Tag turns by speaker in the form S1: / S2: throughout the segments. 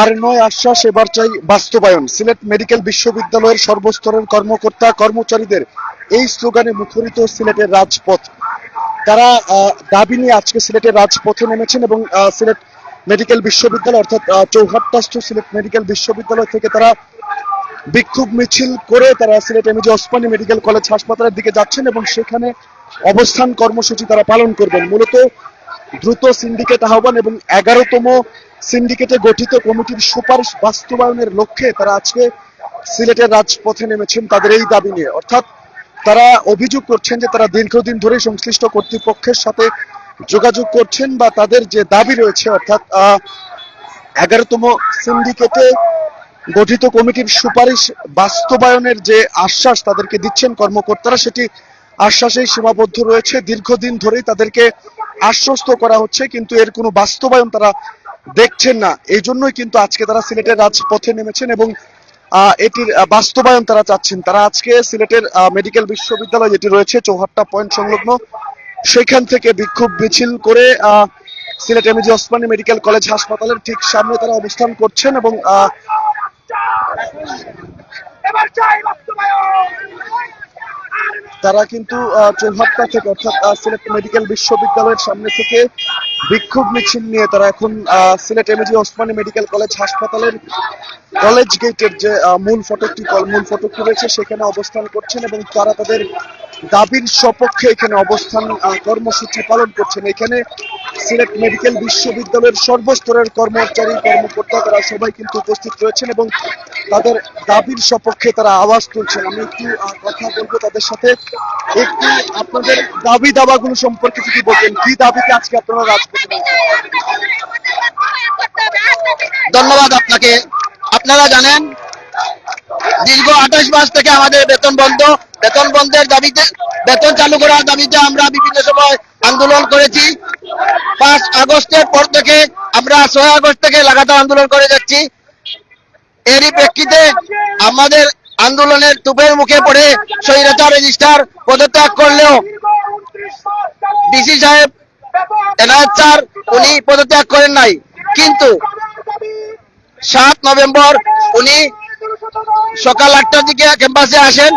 S1: আর নয় আশ্বাস, এবার চাই বাস্তবায়ন। সিলেট মেডিকেল বিশ্ববিদ্যালয়ের সর্বস্তরের কর্মকর্তা, কর্মচারীদের এই স্লোগানে মুখরিত সিলেটের রাজপথ। তারা দাবি নিয়ে আজকে সিলেটের রাজপথে নেমেছেন এবং সিলেট মেডিকেল বিশ্ববিদ্যালয় অর্থাৎ চৌহাট্টাস্থ সিলেট মেডিকেল বিশ্ববিদ্যালয় থেকে তারা বিক্ষোভ মিছিল করে তারা Sylhet MG Osmani medical college হাসপাতালের দিকে যাচ্ছেন এবং সেখানে অবস্থান কর্মসূচি তারা পালন করবেন। মূলত দ্রুত সিন্ডিকেট আহ্বান এবং এগারোতম সিন্ডিকেটে গঠিত কমিটির সুপারিশ বাস্তবায়নের লক্ষ্যে তারা আজকে সিলেটের রাজপথে নেমেছেন তাদের এই দাবি নিয়ে। অর্থাৎ তারা অভিযোগ করছেন যে তারা দীর্ঘদিন ধরে সংশ্লিষ্ট কর্তৃপক্ষের সাথে যোগাযোগ করছেন বা তাদের যে দাবি রয়েছে, অর্থাৎ এগারোতম সিন্ডিকেটে গঠিত কমিটির সুপারিশ বাস্তবায়নের যে আশ্বাস তাদেরকে দিচ্ছেন কর্মকর্তারা, সেটি আশ্বাসেই সীমাবদ্ধ রয়েছে। দীর্ঘদিন ধরেই তাদেরকে আশ্বস্ত করা হচ্ছে কিন্তু এর কোনো বাস্তবায়ন তারা দেখছেন না। এই জন্যই কিন্তু আজকে তারা সিলেটের রাজপথে নেমেছেন এবং এটির বাস্তবায়ন তারা চাচ্ছেন। তারা আজকে সিলেটের মেডিকেল বিশ্ববিদ্যালয় যেটি রয়েছে চৌহাট্টা পয়েন্ট সংলগ্ন সেখান থেকে বিক্ষোভ মিছিল করে Sylhet MG Osmani medical college হাসপাতালের ঠিক সামনে তারা অবস্থান করছেন এবং আহ, তারা কিন্তু চৌহাট্টা থেকে, অর্থাৎ সিলেট মেডিকেল বিশ্ববিদ্যালয়ের সামনে থেকে বিক্ষোভ মিছিল নিয়ে তারা এখন Sylhet MAG Osmani medical college হাসপাতালের কলেজ গেটের যে মূল ফটকটি মূল ফটকটি রয়েছে, সেখানে অবস্থান করছেন এবং তারা তাদের দাবির সপক্ষে এখানে অবস্থান কর্মসূচি পালন করছেন। এখানে সিলেট মেডিকেল বিশ্ববিদ্যালয়ের সর্বস্তরের কর্মচারী কর্মকর্তা তারা সবাই কিন্তু উপস্থিত রয়েছেন এবং তাদের দাবির সপক্ষে তারা আওয়াজ তুলছেন। আমি একটু কথা বলব তাদের সাথে। একটু, আপনাদের দাবি দাবাগুলো সম্পর্কে যদি বলতেন, কি দাবিতে আজকে আপনারা রাজপথে
S2: ধন্যবাদ আপনাকে। আপনারা জানেন, দীর্ঘ আঠাশ মাস থেকে আমাদের বেতন বন্ধ। বেতন বন্ধের দাবিতে, বেতন চালু করার দাবিতে আমরা বিভিন্ন সময় আন্দোলন করেছি। পাঁচ আগস্টের পর থেকে আমরা ছয় আগস্ট থেকে লাগাতার আন্দোলন করে যাচ্ছি। এরই প্রেক্ষিতে আমাদের আন্দোলনের তুপের মুখে পড়ে স্বৈরাচার রেজিস্ট্রার পদত্যাগ করলেও ডিসি সাহেব স্যার, উনি পদত্যাগ করেন নাই। কিন্তু সাত নভেম্বর উনি সকাল আটটার দিকে ক্যাম্পাসে আসেন।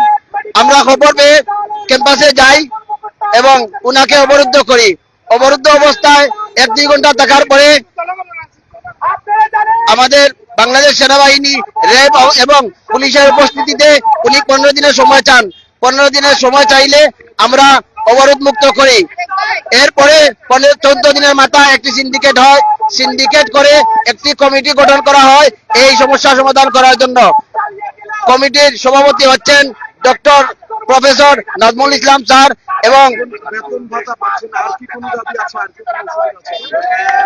S2: আমরা খবর পেয়ে ক্যাম্পাসে যাই এবং উনাকে অবরুদ্ধ করি। অবরুদ্ধ অবস্থায় এক দুই ঘণ্টা থাকার পরে আমাদের বাংলাদেশ সেনাবাহিনী, র্যাব এবং পুলিশের উপস্থিতিতে উনি পনেরো দিনের সময় চান। পনেরো দিনের সময় চাইলে আমরা অবরোধ মুক্ত করি। এরপরে পনেরো, চোদ্দ দিনের মাথায় একটি সিন্ডিকেট হয়। সিন্ডিকেট করে একটি কমিটি গঠন করা হয়। এই সমস্যা সমাধান করার জন্য। কমিটির সভাপতি হচ্ছেন doctor professor Nazmul Islam sir এবং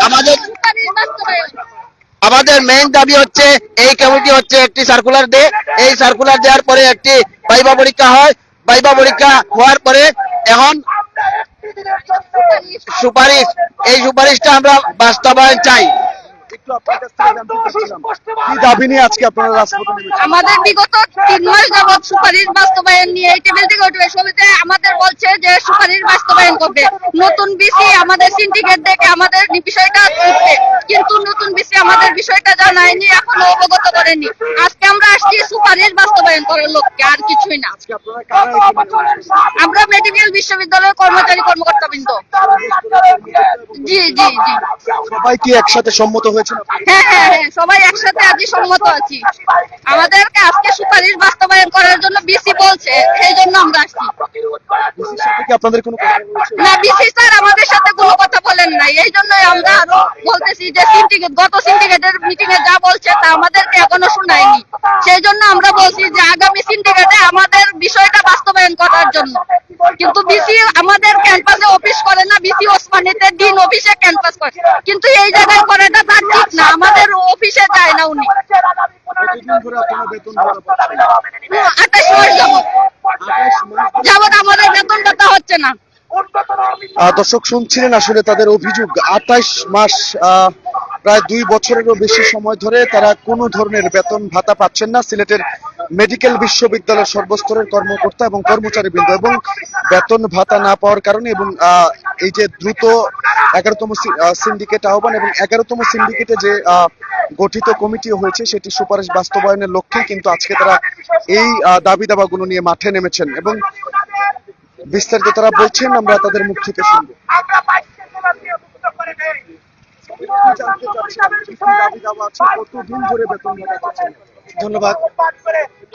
S2: আমাদের আমাদের মেইন দাবি হচ্ছে, এই কমিটি হচ্ছে একটি সার্কুলার দে এই সার্কুলার দেওয়ার পরে একটি বাইবা পরীক্ষা হয়। বাইবা পরীক্ষা হওয়ার পরে এখন সুপারিশ। এই সুপারিশটা আমরা বাস্তবায়ন চাই।
S1: একটু আপনার কাছ থেকে জানতে চাচ্ছিলাম। কি দাবি নিয়ে আজকে আপনারা রাজপথে নেমেছেন?
S3: আমাদের বিগত তিন মাস যাবৎ সুপারিশ বাস্তবায়ন নিয়ে এই টেবিল থেকে উঠবে। সমিতি আমাদের বলছে যে সুপারিশ বাস্তবায়ন করবে। নতুন বিসি আমাদের সিন্ডিকেট দেখে আমাদের বিষয়টা উঠবে কিন্তু নতুন বিসি আমাদের বিষয়টা জানায়নি এখনও অবগত করেনি। আজকে আমরা আসছি সুপারিশ বাস্তবায়ন করার লক্ষ্যে আর কিছুই না? আমরা মেডিকেল বিশ্ববিদ্যালয়ের কর্মচারী কর্মকর্তা বৃন্দ জি জি জি।
S1: সবাই কি একসাথে সম্মত আপনারা?
S3: হ্যাঁ হ্যাঁ হ্যাঁ সবাই একসাথে আজকে সম্মত আছি। আমাদেরকে আজকে সুপারিশ বাস্তবায়ন করার জন্য বিসি বলছে, সেই জন্য আমরা আসছি। না, বিসি স্যার আমাদের সাথে কোনো কথা বলেন নাই, এই জন্যই আমরা বলতেছি যে সিন্ডিকেট গত সিন্ডিকেটের মিটিং এ যা বলছে তা আমাদেরকে এখনও শোনায়নি। সেই জন্য আমরা বলছি যে আগামী সিন্ডিকেটে আমাদের বিষয়টা বাস্তবায়ন করার জন্য। কিন্তু বিসি আমাদের ক্যাম্পাসে অফিস করে না, বিসি ওসমানীতে দিন অফিসে ক্যাম্পাস করে। কিন্তু এই জায়গায় করাটা তার না আমাদের অফিসে যায় না উনি। আঠাশ মাস যাবত যাবত আমাদের বেতন হচ্ছে না।
S1: দর্শক শুনছিলেন আসলে তাদের অভিযোগ। আঠাইশ মাস প্রায় দুই বছরেরও বেশি সময় ধরে তারা কোনো ধরনের বেতন ভাতা পাচ্ছেন না। সিলেটের মেডিকেল বিশ্ববিদ্যালয়ের সর্বস্তরের কর্মকর্তা এবং কর্মচারীবৃন্দ এবং বেতন ভাতা না পাওয়ার কারণে এবং এই যে দ্রুত এগারোতম সিন্ডিকেট আহ্বান এবং এগারোতম সিন্ডিকেটে যে গঠিত কমিটি হয়েছে সেটি সুপারিশ বাস্তবায়নের লক্ষ্যে কিন্তু আজকে তারা এই দাবি দাবাগুলো নিয়ে মাঠে নেমেছেন এবং বিস্তারিত তারা বলছেন, আমরা তাদের মুখ থেকে শুনব। দাবি দাবা আছে? কতদিন ধরে বেতন ভাতা পাচ্ছেন?
S4: ধন্যবাদ।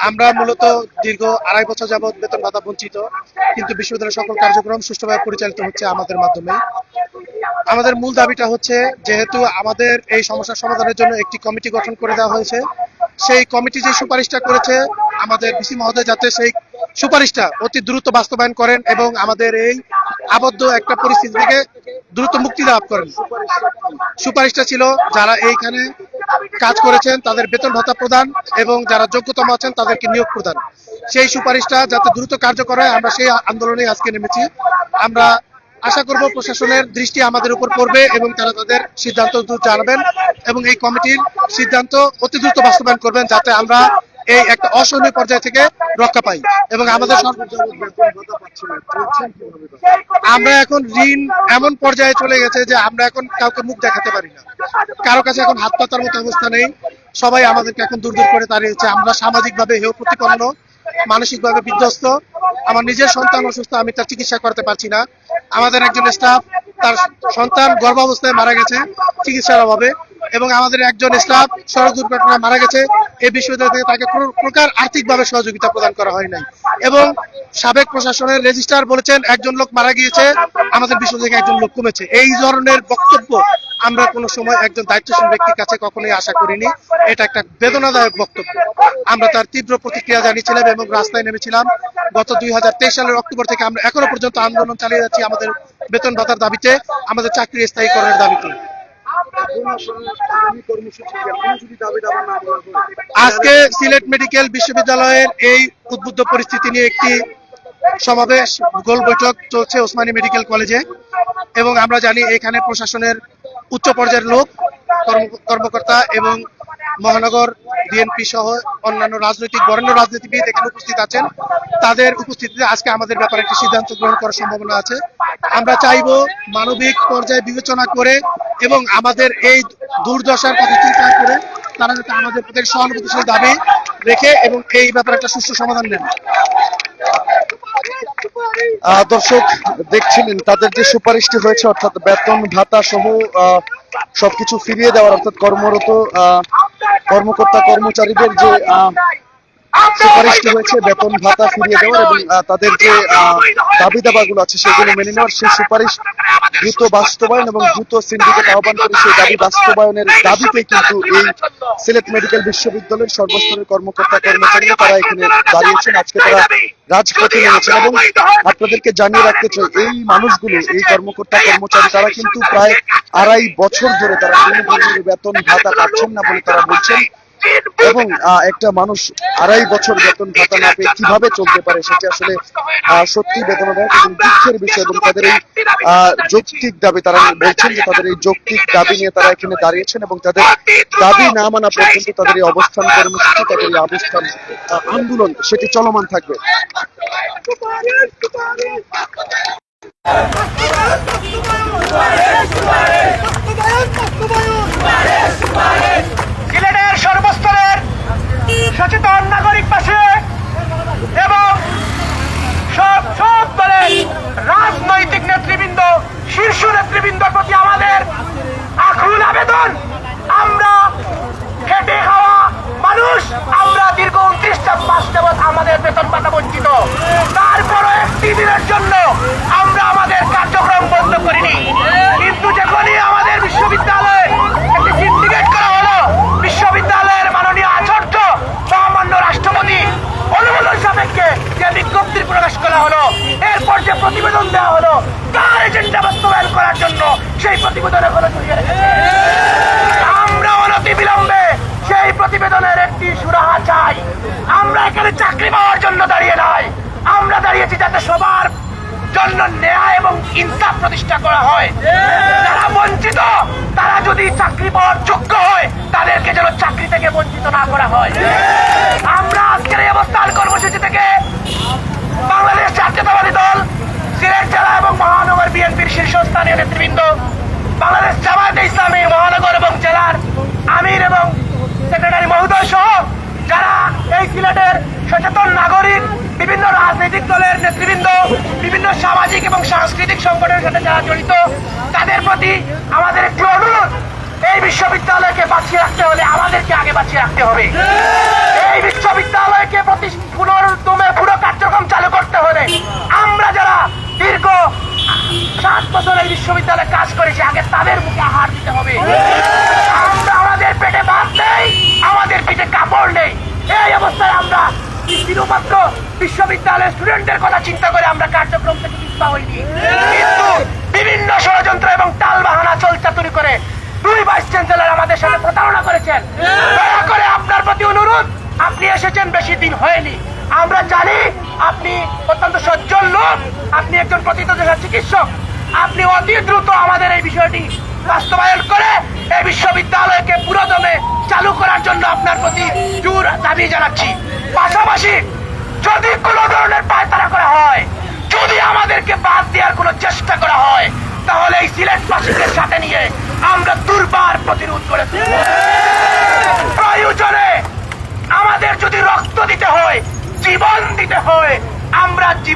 S4: আমরা মূলত দীর্ঘ আড়াই বছর যাবৎ বেতন ভাতা বঞ্চিত, কিন্তু বিশ্ববিদ্যালয়ের সকল কার্যক্রম সুষ্ঠুভাবে পরিচালিত হচ্ছে আমাদের মাধ্যমে। আমাদের মূল দাবিটা হচ্ছে, যেহেতু আমাদের এই সমস্যার সমাধানের জন্য একটি কমিটি গঠন করে দেওয়া হয়েছে, সেই কমিটি যে সুপারিশটা করেছে, আমাদের ডিসি মহোদয় যাতে সেই সুপারিশটা অতি দ্রুত বাস্তবায়ন করেন এবং আমাদের এই আবদ্ধ একটা পরিস্থিতি থেকে দ্রুত মুক্তি লাভ করেন। সুপারিশটা ছিল যারা এইখানে কাজ করেছেন, তাদের বেতন ভাতা প্রদান এবং যারা যোগ্যতম আছেন, তাদেরকে নিয়োগ প্রদান। সেই সুপারিশটা যাতে দ্রুত কার্যকর হয়, আমরা সেই আন্দোলনে আজকে নেমেছি। আমরা আশা করব প্রশাসনের দৃষ্টি আমাদের উপর পড়বে এবং তারা তাদের সিদ্ধান্ত জানাবেন এবং এই কমিটির সিদ্ধান্ত অতি দ্রুত বাস্তবায়ন করবেন, যাতে আমরা এই একটা অসহনীয় পর্যায় থেকে রক্ষা পাই এবং আমাদের? আমরা এখন ঋণ এমন পর্যায়ে চলে গেছে যে আমরা এখন কাউকে মুখ দেখাতে পারি না। কারও কাছে এখন হাত পাতার মতো অবস্থা নেই। সবাই আমাদেরকে এখন দূর দূর করে দাঁড়িয়েছে। আমরা সামাজিকভাবে হেয় প্রতিপন্ন, মানসিকভাবে বিধ্বস্ত। আমার নিজের সন্তান অসুস্থ, আমি তার চিকিৎসা করতে পারছি না। আমাদের একজন স্টাফ তার সন্তান গর্ভাবস্থায় মারা গেছে, চিকিৎসার অভাবে। এবং আমাদের একজন স্টাফ সড়ক দুর্ঘটনায় মারা গেছে। এই বিশ্ববিদ্যালয় থেকে তাকে কোনো প্রকার আর্থিকভাবে সহযোগিতা প্রদান করা হয় নাই। এবং সাবেক প্রশাসনের রেজিস্ট্রার বলেছেন, একজন লোক মারা গিয়েছে, আমাদের বিশ্ববিদ্যালয় থেকে একজন লোক কমেছে। এই ধরনের বক্তব্য আমরা কোনো সময় একজন দায়িত্বশীল ব্যক্তির কাছে কখনোই আশা করিনি। এটা একটা বেদনাদায়ক বক্তব্য। আমরা তার তীব্র প্রতিক্রিয়া জানিয়েছিলাম এবং রাস্তায় নেমেছিলাম। গত দুই হাজার তেইশ সালের অক্টোবর থেকে আমরা এখনও পর্যন্ত আন্দোলন চালিয়ে যাচ্ছি আমাদের বেতন ভাতার দাবিতে, আমাদের চাকরি স্থায়ীকরণের দাবিতে। আজকে সিলেট মেডিকেল বিশ্ববিদ্যালয়ের এই উদ্বুদ্ধ পরিস্থিতি নিয়ে একটি সমাবেশ, গোল বৈঠক চলছে ওসমানী মেডিকেল কলেজে এবং আমরা জানি এখানে প্রশাসনের উচ্চ পর্যায়ের লোক কর্মকর্তা এবং মহানগর বিএনপি সহ অন্যান্য রাজনৈতিক, বরেণ্য রাজনীতিবিদ এখানে উপস্থিত আছেন। তাদের উপস্থিতিতে আজকে আমাদের ব্যাপারে একটি সিদ্ধান্ত গ্রহণ করার সম্ভাবনা আছে। আমরা চাইব মানবিক পর্যায়ে বিবেচনা করে এবং আমাদের এই দুর্দশার কথা চিন্তা করে তারা যাতে আমাদের প্রতি সহানুভূতিশীল দাবি রেখে এবং এই ব্যাপারে একটা সুষ্ঠু সমাধান নেন।
S1: দর্শক, দেখছিলেন, তাদের যে সুপারিশটি হয়েছে, অর্থাৎ বেতন ভাতা সহ সবকিছু ফিরিয়ে দেওয়ার অর্থাৎ কর্মরত কর্মকর্তা, কর্মচারীদের যে সুপারিশটি হয়েছে, বেতন ভাতা ফিরিয়ে দেওয়ার এবং তাদের যে দাবি দাবাগুলো আছে, সেগুলো মেনে নেওয়ার সেই সুপারিশ দ্রুত বাস্তবায়ন এবং দ্রুত সিন্ডিকেট আহ্বান করে সেই দাবি বাস্তবায়নের দাবিতে কিন্তু এই সিলেট মেডিকেল বিশ্ববিদ্যালয়ের সর্বস্তরের কর্মকর্তা কর্মচারীরা তারা এখানে দাঁড়িয়েছেন। আজকে তারা রাজপথে নেমেছেন এবং আপনাদেরকে জানিয়ে রাখতে চাই, এই মানুষগুলো, এই কর্মকর্তা কর্মচারী, তারা কিন্তু প্রায় আড়াই বছর ধরে তারা কোনো ধরনের বেতন ভাতা পাচ্ছেন না বলে তারা বলছেন। এবং একটা মানুষ আড়াই বছর বেতন ভাতা না পেয়ে কীভাবে চলতে পারে সেটি আসলে সত্যি বেদনাদায়ক এবং দুঃখের বিষয় এবং তাদের এই যৌক্তিক দাবি তারা বলছেন যে তাদের এই যৌক্তিক দাবি নিয়ে তারা এখানে দাঁড়িয়েছেন এবং তাদের দাবি না মানা পর্যন্ত তাদের এই অবস্থান কর্মসূচি, তাদের এই অবস্থান আন্দোলন, সেটি চলমান থাকবে।
S5: সিলেটের সর্বস্তরের সচেতন নাগরিক পাশে এবং সব সব দলের রাজনৈতিক নেতৃবৃন্দ শীর্ষ নেতৃবৃন্দর প্রতি আমাদের আকুল আবেদন আমরা খেটে খাওয়া মানুষ আমরা দীর্ঘ উনত্রিশটা মাস যাবৎ আমাদের বেতন পাতা বঞ্চিত তারপরও একটি দিনের জন্য আমরা আমাদের কার্যক্রম বন্ধ করিনি কিন্তু যখনই আমাদের বিশ্ববিদ্যালয়ে একটি সিন্ডিকেট করা হলো বিশ্ববিদ্যালয়ের মাননীয় আচার্য মহামান্য রাষ্ট্রপতি অনুমোদন সাপেক্ষে যে বিজ্ঞপ্তির প্রকাশ করা হলো এরপর যে প্রতিবেদন দেওয়া হলো তার এজেন্ডা বাস্তবায়ন করার জন্য সেই প্রতিবেদন আমরা অনতি বিলম্বে সেই প্রতিবেদনের একটি সুরাহা চাই। আমরা এখানে চাকরি পাওয়ার জন্য দাঁড়িয়ে নাই। আমরা দাঁড়িয়েছি যাতে সবার জন্য ন্যায় এবং ইনসাফ প্রতিষ্ঠা করা হয়। যারা বঞ্চিত, তারা যদি চাকরি পাওয়ার যোগ্য হয়, তাদেরকে যেন চাকরি থেকে বঞ্চিত না করা হয়। আমরা আজকের এই অবস্থান কর্মসূচি থেকে বাংলাদেশ জাতীয়তাবাদী দল, সিলেট জেলা এবং মহানগর বিএনপির শীর্ষস্থানীয় নেতৃবৃন্দ বাংলাদেশ জামায়াতে ইসলামী মহানগর এবং জেলার আমির এবং সেক্রেটারি মহোদয় সহ যারা এই সিলেটের সচেতন নাগরিক, বিভিন্ন রাজনৈতিক দলের নেতৃবৃন্দ, বিভিন্ন সামাজিক এবং সাংস্কৃতিক সংগঠনের সাথে যারা জড়িত, তাদের প্রতি আমাদের একটি অনুরোধ, এই বিশ্ববিদ্যালয়কে বাঁচিয়ে রাখতে হলে আমাদেরকে আগে বাঁচিয়ে রাখতে হবে। এই বিশ্ববিদ্যালয় বিশ্ববিদ্যালয়ের স্টুডেন্টদের কথা চিন্তা করে আমরা কার্যক্রম থেকে পিছপা হইনি। কিন্তু বিভিন্ন ষড়যন্ত্র এবং টাল বাহানা চলচাতুরি করে দুই ভাইস চ্যান্সেলর আমাদের সাথে প্রতারণা করেছেন। দয়া করে আপনার প্রতি অনুরোধ, আপনি এসেছেন বেশি দিন হয়নি। আমরা জানি আপনি অত্যন্ত সজ্জন লোক, আপনি একজন প্রতিদ্বন্দ্বী চিকিৎসক। আপনি অতি দ্রুত আমাদের এই বিষয়টি বাস্তবায়ন করে এই বিশ্ববিদ্যালয়কে পুরোদমে চালু করার জন্য আপনার প্রতি জোর দাবি জানাচ্ছি। পাশাপাশি যদি কোনো ধরনের পায়তারা করা হয়, যদি আমাদেরকে বাদ দেওয়ার কোনো চেষ্টা করা হয়, তাহলে এই সিলেটবাসীদের সাথে নিয়ে আমরা দুর্বার প্রতিরোধ করে প্রয়োজনে আমাদের যদি রক্ত দিতে হয়, জীবন দিতে হয়, আমরা জীবন